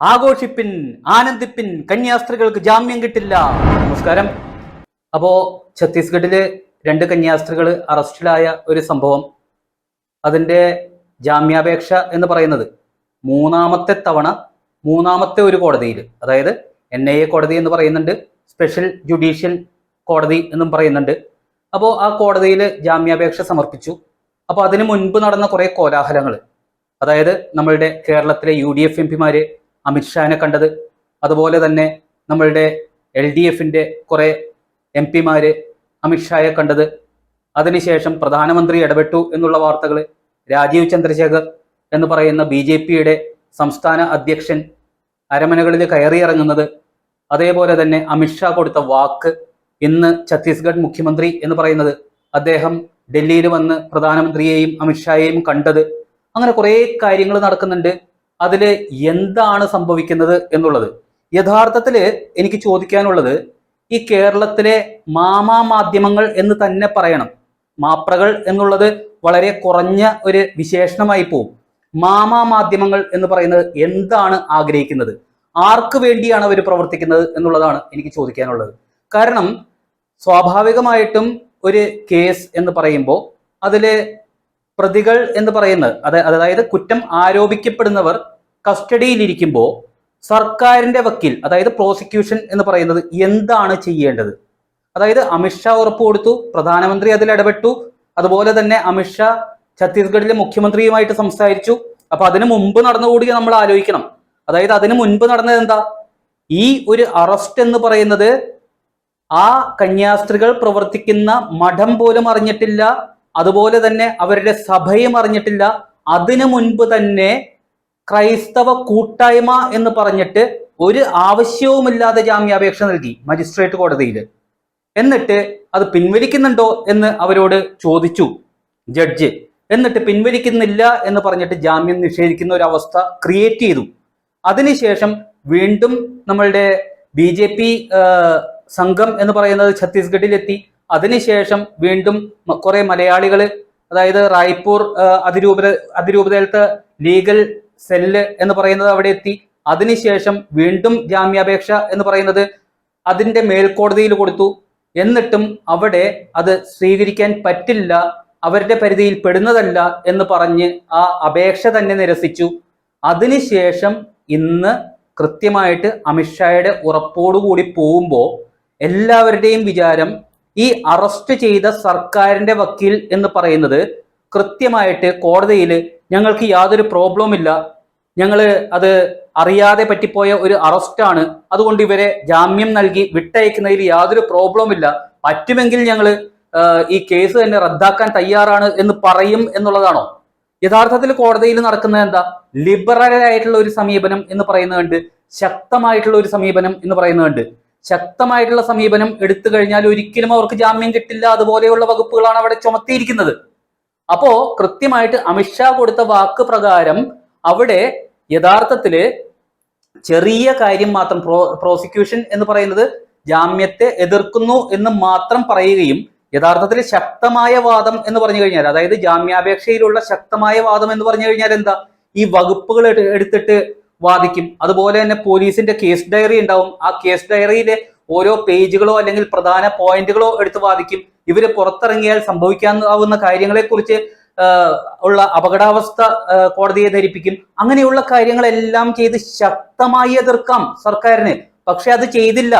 ആഘോഷിപ്പിൻ ആനന്ദിപ്പിൻ കന്യാസ്ത്രീകൾക്ക് ജാമ്യം കിട്ടില്ല. നമസ്കാരം. അപ്പോ ഛത്തീസ്ഗഡിൽ രണ്ട് കന്യാസ്ത്രീകൾ അറസ്റ്റിലായ ഒരു സംഭവം. അതിന്റെ ജാമ്യാപേക്ഷ എന്ന് പറയുന്നത് മൂന്നാമത്തെ തവണ മൂന്നാമത്തെ ഒരു കോടതിയിൽ അതായത് എൻ ഐ എ കോടതി എന്ന് പറയുന്നുണ്ട് സ്പെഷ്യൽ ജുഡീഷ്യൽ കോടതി എന്നും പറയുന്നുണ്ട്. അപ്പോൾ ആ കോടതിയിൽ ജാമ്യാപേക്ഷ സമർപ്പിച്ചു. അപ്പോൾ അതിനു മുൻപ് നടന്ന കുറേ കോലാഹലങ്ങൾ അതായത് നമ്മളുടെ കേരളത്തിലെ യു ഡി എഫ് എം പിമാര് അമിത്ഷാനെ കണ്ടത്. അതുപോലെ തന്നെ നമ്മളുടെ എൽ ഡി എഫിന്റെ കുറെ എം പിമാര് അമിത്ഷായെ കണ്ടത്. അതിനുശേഷം പ്രധാനമന്ത്രി ഇടപെട്ടു എന്നുള്ള വാർത്തകൾ രാജീവ് ചന്ദ്രശേഖർ എന്ന് പറയുന്ന ബി ജെ പിയുടെ സംസ്ഥാന അധ്യക്ഷൻ അരമനകളിൽ കയറിയിറങ്ങുന്നത്. അതേപോലെ തന്നെ അമിത്ഷാ കൊടുത്ത വാക്ക് ഇന്ന് ഛത്തീസ്ഗഡ് മുഖ്യമന്ത്രി എന്ന് പറയുന്നത് അദ്ദേഹം ഡൽഹിയിൽ വന്ന് പ്രധാനമന്ത്രിയെയും അമിത്ഷായെയും കണ്ടത്. അങ്ങനെ കുറേ കാര്യങ്ങൾ നടക്കുന്നുണ്ട്. അതിൽ എന്താണ് സംഭവിക്കുന്നത് എന്നുള്ളത്. യഥാർത്ഥത്തിൽ എനിക്ക് ചോദിക്കാനുള്ളത് ഈ കേരളത്തിലെ മാമാ മാധ്യമങ്ങൾ എന്ന് തന്നെ പറയണം. മാപ്രകൾ എന്നുള്ളത് വളരെ കുറഞ്ഞ ഒരു വിശേഷണമായി പോവും. മാമാ മാധ്യമങ്ങൾ എന്ന് പറയുന്നത് എന്താണ് ആഗ്രഹിക്കുന്നത്? ആർക്ക് വേണ്ടിയാണ് അവർ പ്രവർത്തിക്കുന്നത് എന്നുള്ളതാണ് എനിക്ക് ചോദിക്കാനുള്ളത്. കാരണം സ്വാഭാവികമായിട്ടും ഒരു കേസ് എന്ന് പറയുമ്പോൾ അതിൽ പ്രതികൾ എന്ന് പറയുന്നത് അത് അതായത് കുറ്റം ആരോപിക്കപ്പെടുന്നവർ കസ്റ്റഡിയിലിരിക്കുമ്പോൾ സർക്കാരിന്റെ വക്കീൽ അതായത് പ്രോസിക്യൂഷൻ എന്ന് പറയുന്നത് എന്താണ് ചെയ്യേണ്ടത്? അതായത് അമിത്ഷാ ഉറപ്പ് കൊടുത്തു പ്രധാനമന്ത്രി അതിൽ ഇടപെട്ടു അതുപോലെ തന്നെ അമിത്ഷാ ഛത്തീസ്ഗഡിലെ മുഖ്യമന്ത്രിയുമായിട്ട് സംസാരിച്ചു. അപ്പൊ അതിനു മുമ്പ് നടന്നുകൂടിയ നമ്മൾ ആലോചിക്കണം. അതായത് അതിനു മുൻപ് നടന്നത് എന്താ? ഈ ഒരു അറസ്റ്റ് എന്ന് പറയുന്നത് ആ കന്യാസ്ത്രീകൾ പ്രവർത്തിക്കുന്ന മഠം പോലും അറിഞ്ഞിട്ടില്ല അതുപോലെ തന്നെ അവരുടെ സഭയും അറിഞ്ഞിട്ടില്ല. അതിനു മുൻപ് തന്നെ ക്രൈസ്തവ കൂട്ടായ്മ എന്ന് പറഞ്ഞിട്ട് ഒരു ആവശ്യവുമില്ലാതെ ജാമ്യാപേക്ഷ നൽകി മജിസ്ട്രേറ്റ് കോടതിയിൽ എന്നിട്ട് അത് പിൻവലിക്കുന്നുണ്ടോ എന്ന് അവരോട് ചോദിച്ചു ജഡ്ജ്. എന്നിട്ട് പിൻവലിക്കുന്നില്ല എന്ന് പറഞ്ഞിട്ട് ജാമ്യം നിഷേധിക്കുന്ന ഒരു അവസ്ഥ ക്രിയേറ്റ് ചെയ്തു. അതിനുശേഷം വീണ്ടും നമ്മളുടെ ബി ജെ പി സംഘം എന്ന് പറയുന്നത് ഛത്തീസ്ഗഡിലെത്തി. അതിനുശേഷം വീണ്ടും കുറെ മലയാളികൾ അതായത് റായ്പൂർ അതിരൂപത അതിരൂപതയിലത്തെ ലീഗൽ സെല്ല് എന്ന് പറയുന്നത് അവിടെ എത്തി. അതിനുശേഷം വീണ്ടും ജാമ്യാപേക്ഷ എന്ന് പറയുന്നത് അതിന്റെ മേൽക്കോടതിയിൽ കൊടുത്തു. എന്നിട്ടും അവിടെ അത് സ്വീകരിക്കാൻ പറ്റില്ല അവരുടെ പരിധിയിൽ പെടുന്നതല്ല എന്ന് പറഞ്ഞ് ആ അപേക്ഷ തന്നെ നിരസിച്ചു. അതിനുശേഷം ഇന്ന് കൃത്യമായിട്ട് അമിത്ഷായുടെ ഉറപ്പോടുകൂടി പോകുമ്പോൾ എല്ലാവരുടെയും വിചാരം ഈ അറസ്റ്റ് ചെയ്ത സർക്കാരിന്റെ വക്കീൽ എന്ന് പറയുന്നത് കൃത്യമായിട്ട് കോടതിയിൽ ഞങ്ങൾക്ക് യാതൊരു പ്രോബ്ലവും ഇല്ല. ഞങ്ങൾ അത് അറിയാതെ പറ്റിപ്പോയ ഒരു അറസ്റ്റാണ് അതുകൊണ്ട് ഇവരെ ജാമ്യം നൽകി വിട്ടയക്കുന്നതിൽ യാതൊരു പ്രോബ്ലവും ഇല്ല. പറ്റുമെങ്കിൽ ഞങ്ങൾ ഈ കേസ് തന്നെ റദ്ദാക്കാൻ തയ്യാറാണ് എന്ന് പറയും എന്നുള്ളതാണോ? യഥാർത്ഥത്തിൽ കോടതിയിൽ നടക്കുന്നത് എന്താ? ലിബറൽ ആയിട്ടുള്ള ഒരു സമീപനം എന്ന് പറയുന്നുണ്ട് ശക്തമായിട്ടുള്ള ഒരു സമീപനം എന്ന് പറയുന്നുണ്ട് ശക്തമായിട്ടുള്ള സമീപനം എടുത്തു കഴിഞ്ഞാൽ ഒരിക്കലും അവർക്ക് ജാമ്യം കിട്ടില്ല. അതുപോലെയുള്ള വകുപ്പുകളാണ് അവിടെ ചുമത്തിയിരിക്കുന്നത്. അപ്പോ കൃത്യമായിട്ട് അമിത്ഷാ കൊടുത്ത വാക്ക് പ്രകാരം അവിടെ യഥാർത്ഥത്തിൽ ചെറിയ കാര്യം മാത്രം പ്രോ പ്രോസിക്യൂഷൻ എന്ന് പറയുന്നത് ജാമ്യത്തെ എതിർക്കുന്നു എന്ന് മാത്രം പറയുകയും യഥാർത്ഥത്തിൽ ശക്തമായ വാദം എന്ന് പറഞ്ഞു കഴിഞ്ഞാൽ അതായത് ജാമ്യാപേക്ഷയിലുള്ള ശക്തമായ വാദം എന്ന് പറഞ്ഞു കഴിഞ്ഞാൽ എന്താ? ഈ വകുപ്പുകൾ എടുത്തിട്ട് വാദിക്കും. അതുപോലെ തന്നെ പോലീസിന്റെ കേസ് ഡയറി ഉണ്ടാവും. ആ കേസ് ഡയറിയിലെ ഓരോ പേജുകളോ അല്ലെങ്കിൽ പ്രധാന പോയിന്റുകളോ എടുത്ത് വാദിക്കും. ഇവർ പുറത്തിറങ്ങിയാൽ സംഭവിക്കാവുന്ന കാര്യങ്ങളെക്കുറിച്ച് കുറിച്ച് ഉള്ള അപകടാവസ്ഥ കോടതിയെ ധരിപ്പിക്കും. അങ്ങനെയുള്ള കാര്യങ്ങളെല്ലാം ചെയ്ത് ശക്തമായി എതിർക്കാം സർക്കാരിന്. പക്ഷെ അത് ചെയ്തില്ല.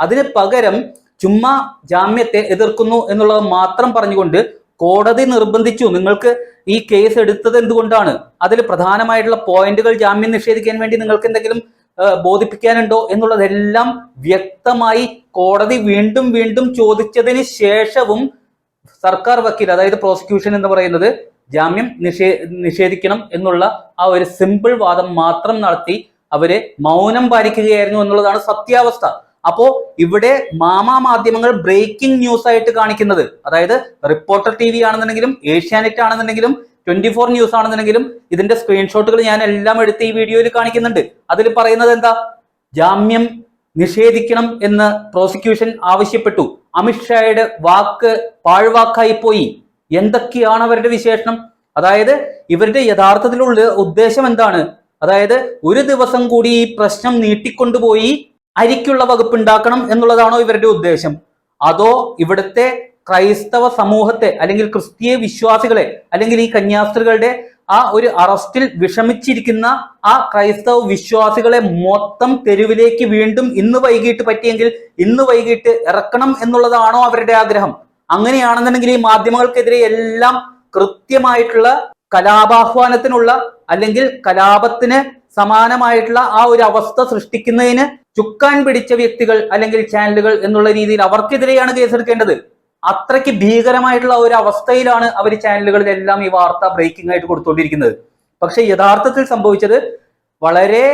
അതിന് പകരം ചുമ്മാ ജാമ്യത്തെ എതിർക്കുന്നു എന്നുള്ളത് മാത്രം പറഞ്ഞുകൊണ്ട് കോടതി നിർബന്ധിച്ചു. നിങ്ങൾക്ക് ഈ കേസ് എടുത്തത് എന്തുകൊണ്ടാണ്? അതിൽ പ്രധാനമായിട്ടുള്ള പോയിന്റുകൾ ജാമ്യം നിഷേധിക്കാൻ വേണ്ടി നിങ്ങൾക്ക് എന്തെങ്കിലും ബോധിപ്പിക്കാനുണ്ടോ എന്നുള്ളതെല്ലാം വ്യക്തമായി കോടതി വീണ്ടും വീണ്ടും ചോദിച്ചതിന് ശേഷവും സർക്കാർ വക്കീൽ അതായത് പ്രോസിക്യൂഷൻ എന്ന് പറയുന്നത് ജാമ്യം നിഷേ നിഷേധിക്കണം എന്നുള്ള ആ ഒരു സിമ്പിൾ വാദം മാത്രം നടത്തി അവർ മൗനം പാലിക്കുകയായിരുന്നു എന്നുള്ളതാണ് സത്യാവസ്ഥ. അപ്പോ ഇവിടെ മാമാ മാധ്യമങ്ങൾ ബ്രേക്കിംഗ് ന്യൂസ് ആയിട്ട് കാണിക്കുന്നത്. അതായത് റിപ്പോർട്ടർ ടി വി ആണെന്നുണ്ടെങ്കിലും ഏഷ്യാനെറ്റ് ആണെന്നുണ്ടെങ്കിലും ട്വന്റി ഫോർ ന്യൂസ് ആണെന്നുണ്ടെങ്കിലും ഇതിന്റെ സ്ക്രീൻഷോട്ടുകൾ ഞാൻ എല്ലാം എടുത്ത് ഈ വീഡിയോയിൽ കാണിക്കുന്നുണ്ട്. അതിൽ പറയുന്നത് എന്താ? ജാമ്യം നിഷേധിക്കണം എന്ന് പ്രോസിക്യൂഷൻ ആവശ്യപ്പെട്ടു. അമിത്ഷായുടെ വാക്ക് പാഴ്വാക്കായി പോയി. എന്തൊക്കെയാണ് അവരുടെ വിശേഷണം? അതായത് ഇവരുടെ യഥാർത്ഥത്തിലുള്ള ഉദ്ദേശം എന്താണ്? അതായത് ഒരു ദിവസം കൂടി ഈ പ്രശ്നം നീട്ടിക്കൊണ്ടുപോയി അരിക്കുള്ള വകുപ്പ് ഉണ്ടാക്കണം എന്നുള്ളതാണോ ഇവരുടെ ഉദ്ദേശം? അതോ ഇവിടുത്തെ ക്രൈസ്തവ സമൂഹത്തെ അല്ലെങ്കിൽ ക്രിസ്തീയ വിശ്വാസികളെ അല്ലെങ്കിൽ ഈ കന്യാസ്ത്രീകളുടെ ആ ഒരു അറസ്റ്റിൽ വിഷമിച്ചിരിക്കുന്ന ആ ക്രൈസ്തവ വിശ്വാസികളെ മൊത്തം തെരുവിലേക്ക് വീണ്ടും ഇന്ന് വൈകിട്ട് പറ്റിയെങ്കിൽ ഇന്ന് വൈകിട്ട് ഇറക്കണം എന്നുള്ളതാണോ അവരുടെ ആഗ്രഹം? അങ്ങനെയാണെന്നുണ്ടെങ്കിൽ ഈ മാധ്യമങ്ങൾക്കെതിരെ എല്ലാം കൃത്യമായിട്ടുള്ള കലാപാഹ്വാനത്തിനുള്ള അല്ലെങ്കിൽ കലാപത്തിന് സമാനമായിട്ടുള്ള ആ ഒരു അവസ്ഥ സൃഷ്ടിക്കുന്നതിന് ചുക്കാൻ പിടിച്ച വ്യക്തികൾ അല്ലെങ്കിൽ ചാനലുകൾ എന്നുള്ള രീതിയിൽ അവർക്കെതിരെയാണ് കേസെടുക്കേണ്ടത്. അത്രയ്ക്ക് ഭീകരമായിട്ടുള്ള ഒരു അവസ്ഥയിലാണ് അവർ ചാനലുകളിലെല്ലാം ഈ വാർത്ത ബ്രേക്കിംഗ് ആയിട്ട് കൊടുത്തുകൊണ്ടിരിക്കുന്നത് പക്ഷെ യഥാർത്ഥത്തിൽ സംഭവിച്ചത് വളരെ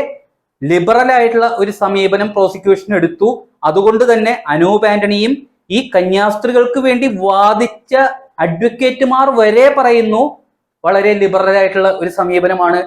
ലിബറൽ ആയിട്ടുള്ള ഒരു സമീപനം പ്രോസിക്യൂഷൻ എടുത്തു. അതുകൊണ്ട് തന്നെ അനൂപ് ആന്റണിയും ഈ കന്യാസ്ത്രീകൾക്ക് വേണ്ടി വാദിച്ച അഡ്വക്കേറ്റുമാർ വരെ പറയുന്നു വളരെ ലിബറൽ ആയിട്ടുള്ള ഒരു സമീപനമാണ്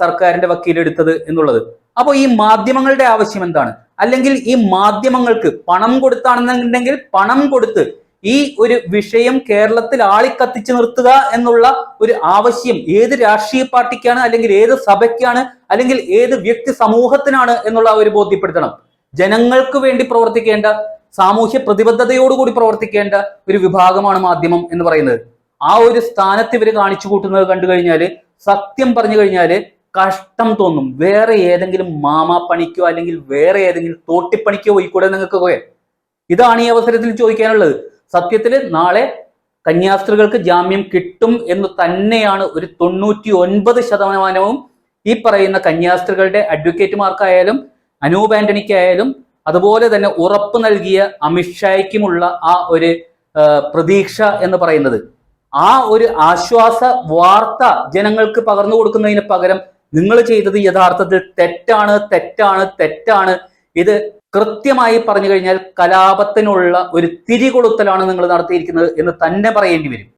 സർക്കാരിന്റെ വക്കീലെടുത്തത് എന്നുള്ളത്. അപ്പോൾ ഈ മാധ്യമങ്ങളുടെ ആവശ്യം എന്താണ്? അല്ലെങ്കിൽ ഈ മാധ്യമങ്ങൾക്ക് പണം കൊടുത്താണെന്നുണ്ടെങ്കിൽ പണം കൊടുത്ത് ഈ ഒരു വിഷയം കേരളത്തിൽ ആളിക്കത്തിച്ചു നിർത്തുക എന്നുള്ള ഒരു ആവശ്യം ഏത് രാഷ്ട്രീയ പാർട്ടിക്കാണ് അല്ലെങ്കിൽ ഏത് സഭയ്ക്കാണ് അല്ലെങ്കിൽ ഏത് വ്യക്തി സമൂഹത്തിനാണ് എന്നുള്ള ഒരു ബോധ്യപ്പെടുത്തണം. ജനങ്ങൾക്ക് വേണ്ടി പ്രവർത്തിക്കേണ്ട സാമൂഹ്യ പ്രതിബദ്ധതയോടുകൂടി പ്രവർത്തിക്കേണ്ട ഒരു വിഭാഗമാണ് മാധ്യമം എന്ന് പറയുന്നത്. ആ ഒരു സ്ഥാനത്ത് ഇവർ കാണിച്ചു കൂട്ടുന്നത് കണ്ടു കഴിഞ്ഞാൽ സത്യം പറഞ്ഞു കഴിഞ്ഞാൽ കഷ്ടം തോന്നും. വേറെ ഏതെങ്കിലും മാമാപ്പണിക്കോ അല്ലെങ്കിൽ വേറെ ഏതെങ്കിലും തോട്ടിപ്പണിക്കോ പോയിക്കൂടെ നിങ്ങൾക്ക് പോയെ ഇതാണ് ഈ അവസരത്തിൽ ചോദിക്കാനുള്ളത്. സത്യത്തിൽ നാളെ കന്യാസ്ത്രീകൾക്ക് ജാമ്യം കിട്ടും എന്ന് തന്നെയാണ് ഒരു തൊണ്ണൂറ്റി ഒൻപത് ശതമാനവും ഈ പറയുന്ന കന്യാസ്ത്രീകളുടെ അഡ്വക്കേറ്റുമാർക്കായാലും അനൂപ് ആന്റണിക്കായാലും അതുപോലെ തന്നെ ഉറപ്പ് നൽകിയ അമിത്ഷായ്ക്കുമുള്ള ആ ഒരു പ്രതീക്ഷ എന്ന് പറയുന്നത്. ആ ഒരു ആശ്വാസ വാർത്ത ജനങ്ങൾക്ക് പകർന്നു കൊടുക്കുന്നതിന് പകരം നിങ്ങൾ ചെയ്തത് യഥാർത്ഥത്തിൽ തെറ്റാണ് തെറ്റാണ് തെറ്റാണ്. ഇത് കൃത്യമായി പറഞ്ഞു കഴിഞ്ഞാൽ കലാപത്തിനുള്ള ഒരു തിരികൊളുത്തലാണ് നിങ്ങൾ നടത്തിയിരിക്കുന്നത് എന്ന് തന്നെ പറയേണ്ടി വരും.